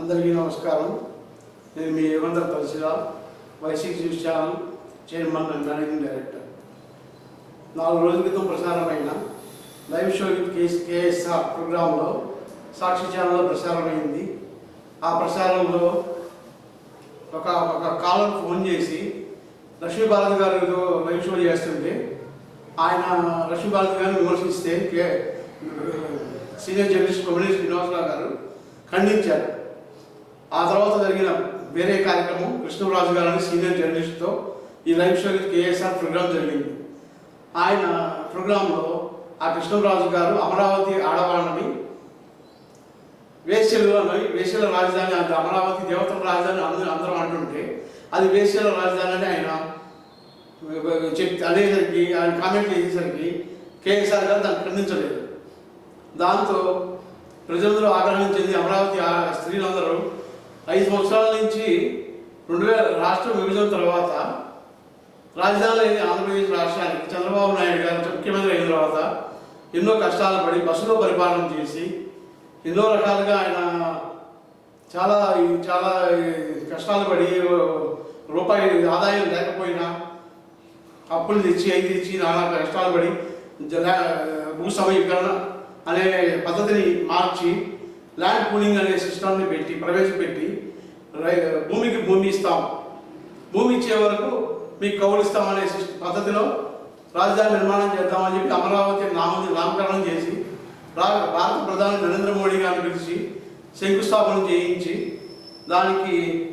అందరికీ నమస్కారం. నేను మీ Yugandhar Talasira YCP news channel chairman and managing director. నాలుగు రోజుల క్రితం ప్రసారమైన live show with KS KSR ప్రోగ్రాంలో సాక్షి ఛానల్లో ప్రసారమైంది. ఆ ప్రసారంలో ఒక ఒక కాలర్ ఫోన్ చేసి లక్ష్మీ భారతి గారు ఏదో లైవ్ షో చేస్తుంటే ఆయన లక్ష్మీ భారతి గారిని విమర్శిస్తే కే సీనియర్ జర్నలిస్ట్ కొమ్మినేని శ్రీనివాసరావు గారు ఖండించారు. ఆ తర్వాత జరిగిన వేరే కార్యక్రమం కృష్ణరాజు గారు అని సీనియర్ జర్నలిస్ట్తో ఈ లైవ్ షో కేఎస్ఆర్ ప్రోగ్రాం జరిగింది. ఆయన ప్రోగ్రాంలో ఆ కృష్ణరాజు గారు అమరావతి ఆడవాళ్ళని వేశ్యలు అని వేశ్యల రాజధాని అంత అమరావతి దేవతల రాజధాని అందరూ అందరం అంటుంటే అది వేశ్యల రాజధాని అని ఆయన చెప్తే అనేసరికి ఆయన కామెంట్ చేసేసరికి కేఎస్ఆర్ గారు దాన్ని ఖండించలేదు. దాంతో ప్రజలందరూ ఆగ్రహం చెంది అమరావతి ఆ స్త్రీలందరూ ఐదు సంవత్సరాల నుంచి రెండు వేల రాష్ట్ర విభజన తర్వాత రాజధాని లేని ఆంధ్రప్రదేశ్ రాష్ట్రానికి చంద్రబాబు నాయుడు గారు ముఖ్యమంత్రి అయిన తర్వాత ఎన్నో కష్టాలు పడి బస్సులో పరిపాలన చేసి ఎన్నో రకాలుగా ఆయన చాలా చాలా కష్టాలు పడి రూపాయి ఆదాయం లేకపోయినా అప్పులు తెచ్చి అవి తెచ్చి నానా కష్టాలు పడి జల భూ సమీకరణ అనే పద్ధతిని మార్చి ల్యాండ్ పూలింగ్ అనే సిస్టమ్ని పెట్టి ప్రవేశపెట్టి రై- భూమికి భూమి ఇస్తాం. భూమి ఇచ్చే వరకు మీకు కౌలిస్తాం అనే పద్ధతిలో రాజధాని నిర్మాణం చేద్దామని చెప్పి అమరావతి నామ నామకరణం చేసి భారత ప్రధాని నరేంద్ర మోడీ గారిని పిలిచి శంకుస్థాపన చేయించి దానికి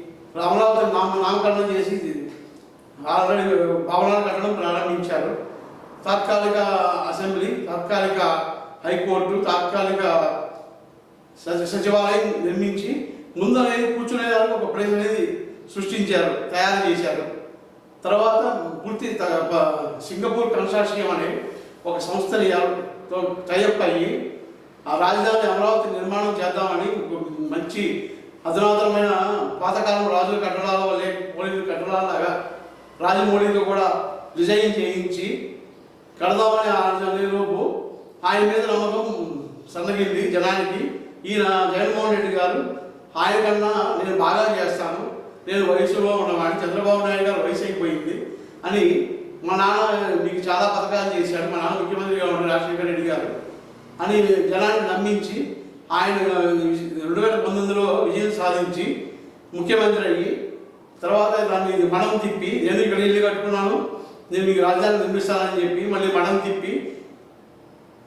అమరావతి నామ నామకరణం చేసి ఆల్రెడీ భవనాలు కట్టడం ప్రారంభించారు. తాత్కాలిక అసెంబ్లీ తాత్కాలిక హైకోర్టు తాత్కాలిక సచి- సచివాలయం నిర్మించి ముందు అనేది కూర్చునేదానికి ఒక ప్లేస్ అనేది సృష్టించారు తయారు చేశారు. తర్వాత పూర్తి సింగపూర్ కన్సార్షియం అనే ఒక సంస్థని తో టైఅప్ అయ్యి ఆ రాజధాని అమరావతి నిర్మాణం చేద్దామని మంచి అధునాతనమైన పాతకాలం రాజుల కట్టడాల వల్లే పోలిన కట్టడాలాగా రాజమౌళితో కూడా డిజైన్ చేయించి కడదామని అనే ఆయన మీద నమ్మకం సన్నగింది జనానికి. ఈయన జగన్మోహన్ రెడ్డి గారు ఆయన కన్నా నేను బాగా చేస్తాను. నేను వయసులో ఉన్నవాడిని. చంద్రబాబు నాయుడు గారు వయసు అయిపోయింది అని మా నాన్న మీకు చాలా పథకాలు చేశాడు. మా నాన్న ముఖ్యమంత్రిగా ఉండే రాజశేఖర రెడ్డి గారు. అని జనాన్ని నమ్మించి ఆయన రెండు వేల పంతొమ్మిదిలో విజయం సాధించి ముఖ్యమంత్రి అయ్యి తర్వాత దాన్ని మనం తిప్పి నేను ఇక్కడ ఇల్లు కట్టుకున్నాను నేను మీకు రాజధాని నిర్మిస్తానని చెప్పి మళ్ళీ మనం తిప్పి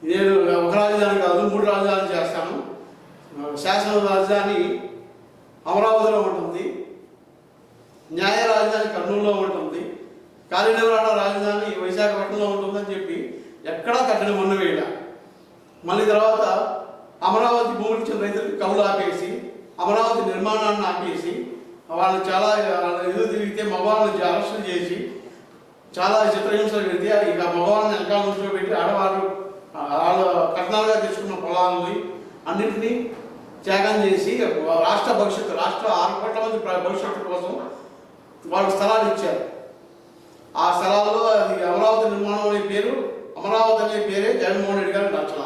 నేను ఒక రాజధాని కాదు మూడు రాజధానులు చేస్తాను. శాసన రాజధాని అమరావతిలో ఉంటుంది న్యాయ రాజధాని కర్నూలులో ఉంటుంది కాలినవరాడ రాజధాని విశాఖపట్నంలో ఉంటుందని చెప్పి ఎక్కడా కట్టిన మొన్న వేయల. మళ్ళీ తర్వాత అమరావతి భూమికి చెందిన రైతులకు కవులు ఆపేసి అమరావతి నిర్మాణాన్ని ఆపేసి వాళ్ళు చాలా వాళ్ళ ఎదురు తిరిగితే మగవాళ్ళని అరెస్టులు చేసి చాలా చిత్రహింసలు పెడితే ఇక మగవాళ్ళని వెనకాల నుంచి పెట్టి ఆడవాళ్ళు వాళ్ళు కట్నాలుగా తీసుకున్న పొలాలని అన్నింటినీ త్యాగం చేసి రాష్ట్ర భవిష్యత్తు రాష్ట్ర ఆరు కోట్ల మంది భవిష్యత్తు కోసం వాళ్ళు స్థలాలు ఇచ్చారు. ఆ స్థలాల్లో అది అమరావతి నిర్మాణం అనే పేరు అమరావతి అనే పేరే జగన్మోహన్ రెడ్డి గారు నచ్చల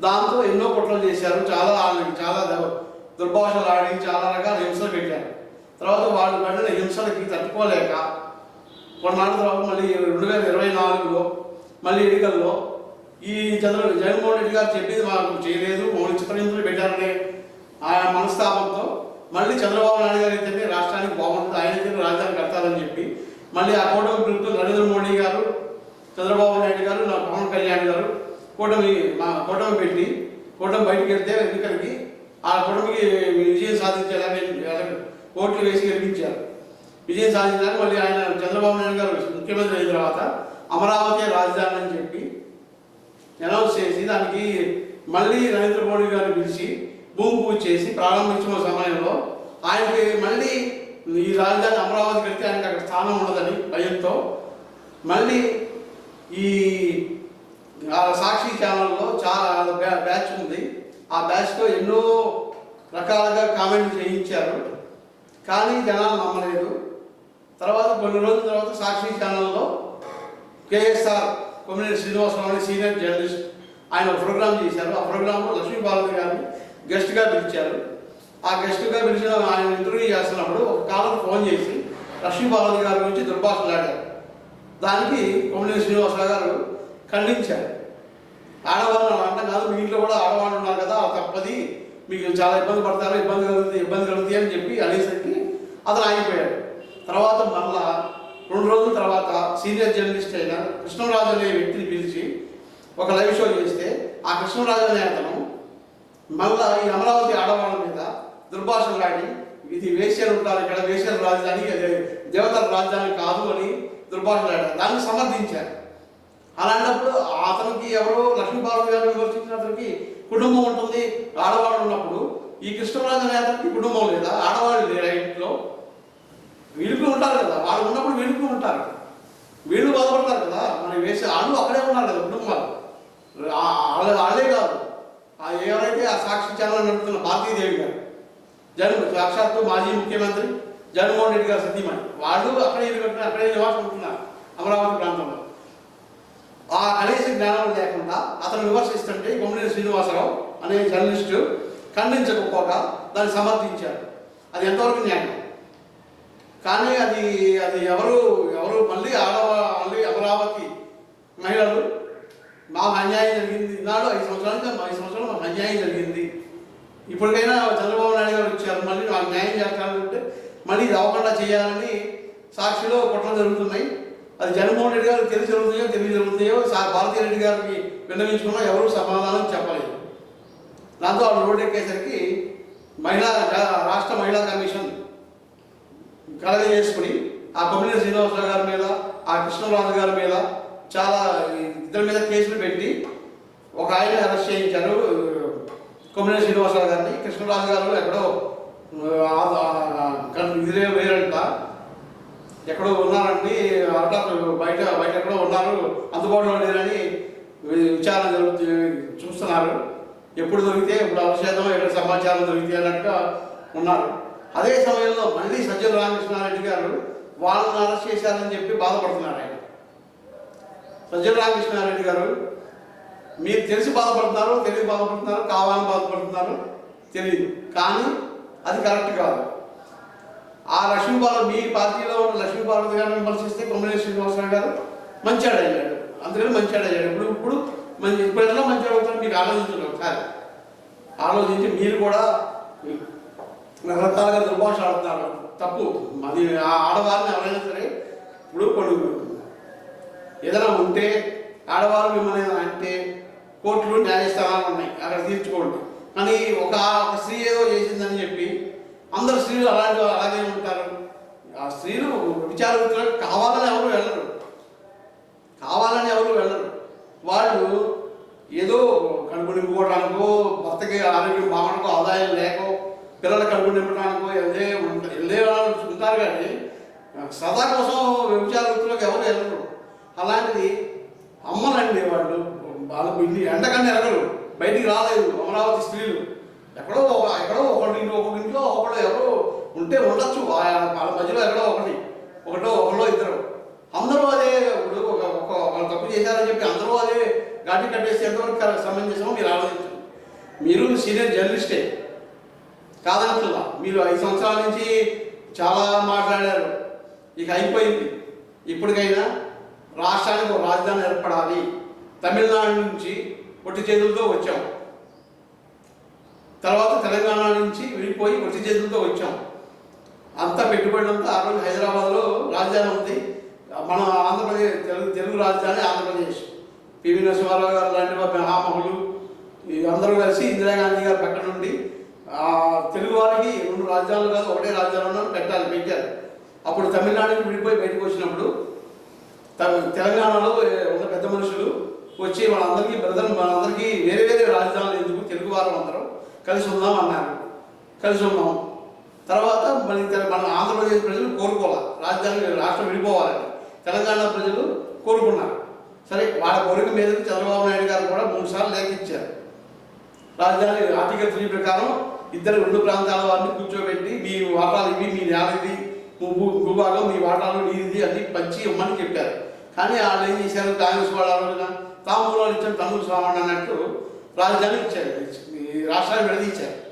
దాంతో ఎన్నో కుట్రలు చేశారు. చాలా వాళ్ళకి చాలా ద- దుర్భాషలు ఆడి చాలా రకాల హింసలు పెట్టారు. తర్వాత వాళ్ళు పడిన హింసలకి తట్టుకోలేక కొన్నాళ్ళ తర్వాత మళ్ళీ రెండు వేల ఇరవై నాలుగులో మళ్ళీ ఎన్నికల్లో ఈ చంద్ర జగన్మోహన్ రెడ్డి గారు చెప్పింది మాకు చేయలేదు. మమ్మల్ని చిత్రహింసలు పెట్టారనే ఆ మనస్తాపంతో మళ్ళీ చంద్రబాబు నాయుడు గారు అయితే రాష్ట్రానికి బాగుంటుంది ఆయన అయితే రాజధాని కడతారని చెప్పి మళ్ళీ ఆ కూటమి ప్రభుత్వం నరేంద్ర మోడీ గారు చంద్రబాబు నాయుడు గారు నా పవన్ కళ్యాణ్ గారు కూటమి మా కూటమి పెట్టి కూటమి బయటికి వెళ్తే ఎన్నికలకి ఆ కూటమికి విజయం సాధించేలాగా ఓట్లు వేసి గెలిపించారు విజయం సాధించడానికి మళ్ళీ ఆయన చంద్రబాబు నాయుడు గారు ముఖ్యమంత్రి అయిన తర్వాత అమరావతి రాజధాని అని చెప్పి అనౌన్స్ చేసి దానికి మళ్ళీ నరేంద్ర మోడీ గారిని పిలిచి భూమి పూజ చేసి ప్రారంభించిన సమయంలో ఆయనకి మళ్ళీ ఈ రాజధాని అమరావతి కడితే ఆయనకి అక్కడ స్థానం ఉండదని భయంతో మళ్ళీ ఈ ఆ ఛానల్లో చాలా బ్యా- బ్యాచ్ ఉంది. ఆ బ్యాచ్లో ఎన్నో రకాలుగా కామెంట్ చేయించారు. కానీ జనాలు నమ్మలేదు. తర్వాత కొన్ని రోజుల తర్వాత సాక్షి ఛానల్లో KSR Kommineni Srinivasarao senior journalist ఆయన ప్రోగ్రామ్ చేశారు. ఆ ప్రోగ్రాంలో లక్ష్మీ బాలాజీ గారిని గెస్ట్గా పిలిచారు. ఆ గెస్ట్గా పిలిచిన ఆయన ఇంటర్వ్యూ చేస్తున్నప్పుడు ఒక కాలం ఫోన్ చేసి లక్ష్మీ బాలాజీ గారి గురించి దుర్భాషలాడారు. దానికి కొమ్మినేని శ్రీనివాసరావు గారు ఖండించారు. ఆడవాళ్ళు అంటే అంటాం కాదు మీ ఇంట్లో కూడా ఆడవాళ్ళు ఉన్నారు కదా తప్పది. మీకు చాలా ఇబ్బంది పడతారు ఇబ్బంది కలుగుతుంది ఇబ్బంది కలుగుతుంది అని చెప్పి అనేసరికి అతను ఆగిపోయాడు. తర్వాత మళ్ళా రెండు రోజుల తర్వాత సీనియర్ జర్నలిస్ట్ అయిన కృష్ణరాజు అనే వ్యక్తిని పిలిచి ఒక లైవ్ షో చేస్తే ఆ కృష్ణరాజు అనే అతను మళ్ళా ఈ అమరావతి ఆడవాళ్ళ మీద దుర్భాషలాడి ఇది వేశ్యలు ఉంటారు ఇక్కడ వేశ్యల రాజధాని అదే దేవతల రాజధాని కాదు అని దుర్భాషలాడారు దాన్ని సమర్థించారు. అలాంటప్పుడు అతనికి ఎవరో లక్ష్మీబాబు గారు విమర్శించిన అతనికి కుటుంబం ఉంటుంది. ఆడవాడు ఉన్నప్పుడు ఈ కృష్ణరాజు అనే అతనికి కుటుంబం లేదా? ఆడవాళ్ళు లేరా ఇంట్లో? వీళ్ళు ఉంటారు కదా. వాళ్ళు ఉన్నప్పుడు వీళ్ళు ఉంటారు. వీళ్ళు బాధపడతారు కదా. మరి వేసే వాళ్ళు అక్కడే ఉన్నారు కదా కుటుంబాలు. వాళ్ళే కాదు. ఆ ఎవరైతే ఆ సాక్షి ఛానల్ నడుపుతున్న భారతీదేవి గారు జగన్ సాక్షాత్తు మాజీ ముఖ్యమంత్రి జగన్మోహన్ రెడ్డి గారు సతీమణి. వాళ్ళు అక్కడే ఇల్లు కట్టిన అక్కడే నివాసం ఉంటున్నారు అమరావతి ప్రాంతంలో. ఆ కనీస జ్ఞానం లేకుండా అతను విమర్శిస్తుంటే కొమ్మినేని శ్రీనివాసరావు అనే జర్నలిస్టు ఖండించకపోగా దాన్ని సమర్థించారు. అది ఎంతవరకు న్యాయం? కానీ అది అది ఎవరు ఎవరు మళ్ళీ ఆడవ మళ్ళీ అమరావతి మహిళలు మాకు అన్యాయం జరిగింది. నాడు ఐదు సంవత్సరాలుగా ఐదు సంవత్సరాలు మాకు అన్యాయం జరిగింది. ఇప్పటికైనా చంద్రబాబు నాయుడు గారు వచ్చారు. మళ్ళీ మాకు న్యాయం చేస్తారంటే మళ్ళీ ఇది అవ్వకుండా చేయాలని సాక్షిలో కుట్రలు జరుగుతున్నాయి. అది జగన్మోహన్ రెడ్డి గారికి తెలిసి జరుగుతాయో తెలివి జరుగుతాయో సార్ భారతీయ రెడ్డి గారికి విన్నవించుకున్నా ఎవరు సమాధానం చెప్పలేదు. దాంతో వాళ్ళు రోడ్ ఎక్కేసరికి మహిళా రాష్ట్ర మహిళా కమిషన్ కలగ చేసుకుని ఆ కొమ్మినేని శ్రీనివాసరావు గారి మీద ఆ కృష్ణరాజు గారి మీద చాలా ఇద్దరి మీద కేసులు పెట్టి ఒక ఆయన అరెస్ట్ చేయించారు. కొమ్మినేని శ్రీనివాసరావు గారిని కృష్ణరాజు గారు ఎక్కడో ఆ, వేరంట. ఎక్కడో ఉన్నారండి హఠాత్ బయట బయట ఎక్కడో ఉన్నారు అందుబాటులో లేరని విచారణ జరుగుతు చూస్తున్నారు. ఎప్పుడు దొరికితే ఇప్పుడు అవశేషం ఎక్కడ సమాచారం దొరికితే అన్నట్టుగా ఉన్నారు. అదే సమయంలో మళ్ళీ సజ్జల రామకృష్ణారెడ్డి గారు వాళ్ళని అరెస్ట్ చేశారని చెప్పి బాధపడుతున్నారు ఆయన. సజ్జల రామకృష్ణారెడ్డి గారు మీరు తెలిసి బాధపడుతున్నారు తెలిసి బాధపడుతున్నారు కావాలని బాధపడుతున్నారు తెలియదు కానీ అది కరెక్ట్ కాదు. ఆ లక్ష్మీబాల మీ పార్టీలో ఉన్న లక్ష్మీబాలతి గారిని విమర్శిస్తే కొమ్మరేశ్వర శ్రీనివాసరావు గారు మంచాడు అయ్యాడు. అందుకని మంచాడు అయ్యాడు ఇప్పుడు ఇప్పుడు మంచి ఇప్పుడు ఎట్లా మంచాడు అవుతారు మీకు ఆలోచించండి ఒకసారి. ఆలోచించి మీరు కూడా రకరకాలుగా దుర్భాష ఆడుతున్నారు తప్పు. అది ఆ ఆడవారిని ఎవరైనా సరే ఇప్పుడు కొన్ని ఏదైనా ఉంటే ఆడవారు మిమ్మల్ని అంటే కోర్టులు న్యాయస్థానాలు ఉన్నాయి. అక్కడ తీర్చుకోండి. కానీ ఒక స్త్రీ ఏదో చేసిందని చెప్పి అందరు స్త్రీలు అలాంటి అలాగే ఉంటారు. ఆ స్త్రీలు విచారణ కావాలని ఎవరు వెళ్ళరు. కావాలని ఎవరు వెళ్ళరు. వాళ్ళు ఏదో కడుపు నింపుకోవడానికో భర్తకి ఆరోగ్యం బాగుండకో ఆదాయం లేకో పిల్లల కడుపు నింపడానికో వెళ్ళే ఉంట- వెళ్ళే వాళ్ళు ఉంటారు కానీ సదా కోసం వ్యభిచార వృత్తిలోకి ఎవరు వెళ్ళరు. అలాంటిది అమ్మలండి వాళ్ళు. వాళ్ళకు ఇల్లు ఎండకన్నా ఎరగరు. బయటికి రాలేదు. అమరావతి స్త్రీలు. ఎక్కడో ఎక్కడో ఒకటి ఇంట్లో ఒకటి ఇంట్లో ఒకళ్ళు ఎవరో ఉంటే ఉండొచ్చు. వాళ్ళ మధ్యలో ఎక్కడో ఒకటి. ఒకటో ఒకళ్ళో ఇద్దరు. అందరూ అదే ఇప్పుడు ఒక వాళ్ళు తప్పు చేశారని చెప్పి అందరూ అదే ఘాటి కట్టేసి ఎంతవరకు కరెక్ట్ మీరు ఆలోచించండి. మీరు సీనియర్ జర్నలిస్టే. కాదనట్లా మీరు ఐదు సంవత్సరాల నుంచి చాలా మాట్లాడారు. ఇక అయిపోయింది. ఇప్పటికైనా రాష్ట్రానికి ఒక రాజధాని ఏర్పడాలి. తమిళనాడు నుంచి ఒట్టి చేతులతో వచ్చాము తర్వాత తెలంగాణ నుంచి విడిపోయి ఒట్టి చేతులతో వచ్చాం. అంతా పెట్టుబడి అంతా ఆ రోజు హైదరాబాద్లో రాజధాని ఉంది. మన ఆంధ్రప్రదేశ్ తెలుగు తెలుగు రాజధాని ఆంధ్రప్రదేశ్. పివి నరసింహారావు గారు లాంటి మహామహులు అందరూ కలిసి ఇందిరాగాంధీ గారు పక్కన నుండి తెలుగు వారికి రెండు రాజ్యాలు కాదు ఒకటే రాజ్యాలను ఉన్నది పెట్టాలి పెట్టారు. అప్పుడు తమిళనాడుకి విడిపోయి బయటకు వచ్చినప్పుడు త- తెలంగాణలో ఉన్న పెద్ద మనుషులు వచ్చి వాళ్ళందరికీ బ్రదర్ మనందరికీ వేరే వేరే రాజధానులు ఎందుకు తెలుగు వారం అందరం కలిసి ఉందాం అన్నారు. కలిసి ఉన్నాం తర్వాత మన మన ఆంధ్రప్రదేశ్ ప్రజలు కోరుకోవాలి? రాజధాని రాష్ట్రం విడిపోవాలని. తెలంగాణ ప్రజలు కోరుకున్నారు. సరే వాళ్ళ కోరిక మీదకి చంద్రబాబు నాయుడు గారు కూడా మూడు సార్లు లేఖ ఇచ్చారు రాజధాని ఆర్టికల్ త్రీ ప్రకారం ఇద్దరు రెండు ప్రాంతాల వారిని కూర్చోబెట్టి మీ వాటాలు ఇవి మీ నేల ఇది భూ భూభాగం మీ వాటాలు నీది అని పంచి ఇవ్వమని చెప్పారు. కానీ వాళ్ళు ఏం చేశారు? కాంగ్రెస్ వాళ్ళ రోజున తాము ఇచ్చారు తమ్ముడు స్వామి అన్నట్టు రాజధాని ఇచ్చారు. ఈ రాష్ట్రాన్ని విడదీశారు.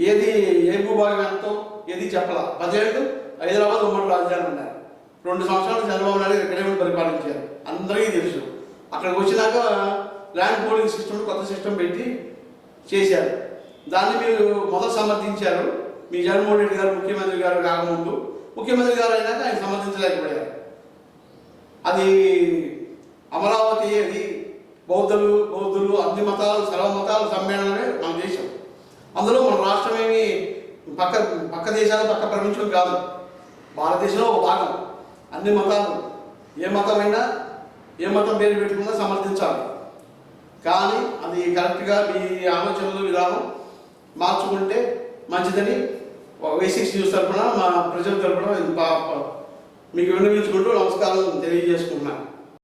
ఏది ఏ భూభాగం ఎంతో ఏది చెప్పలా. పదేళ్ళు హైదరాబాద్ ఉమ్మడి రాజధాని ఉన్నారు రెండు సంవత్సరాలు చంద్రబాబు నాయుడు ఇక్కడే పరిపాలించారు. అందరికీ తెలుసు. అక్కడికి వచ్చినాక ల్యాండ్ పోలింగ్ సిస్టమ్ కొత్త సిస్టమ్ పెట్టి చేశారు. దాన్ని మీరు మొదలు సమర్థించారు. మీ జగన్మోహన్ రెడ్డి గారు ముఖ్యమంత్రి గారు కాకముందు. ముఖ్యమంత్రి గారు అయినాక ఆయన సమర్థించలేకపోయారు. అది అమరావతి అది బౌద్ధులు బౌద్ధులు అన్ని మతాలు సర్వ మతాల సమ్మేళనమే మన దేశం. అందులో మన రాష్ట్రం ఏమి పక్క పక్క దేశాలు పక్క ప్రపంచం కాదు. భారతదేశంలో ఒక భాగం. అన్ని మతాలు. ఏ మతమైనా ఏ మతం పేరు పెట్టుకున్నా సమర్థించాలి. కానీ అది కరెక్ట్గా మీ ఆలోచనలు విధానం మార్చుకుంటే మంచిదని వేసిక్స్ న్యూస్ తరపున మా ప్రజల తరపున మీకు విన్నవించుకుంటూ నమస్కారం తెలియజేసుకుంటున్నాను.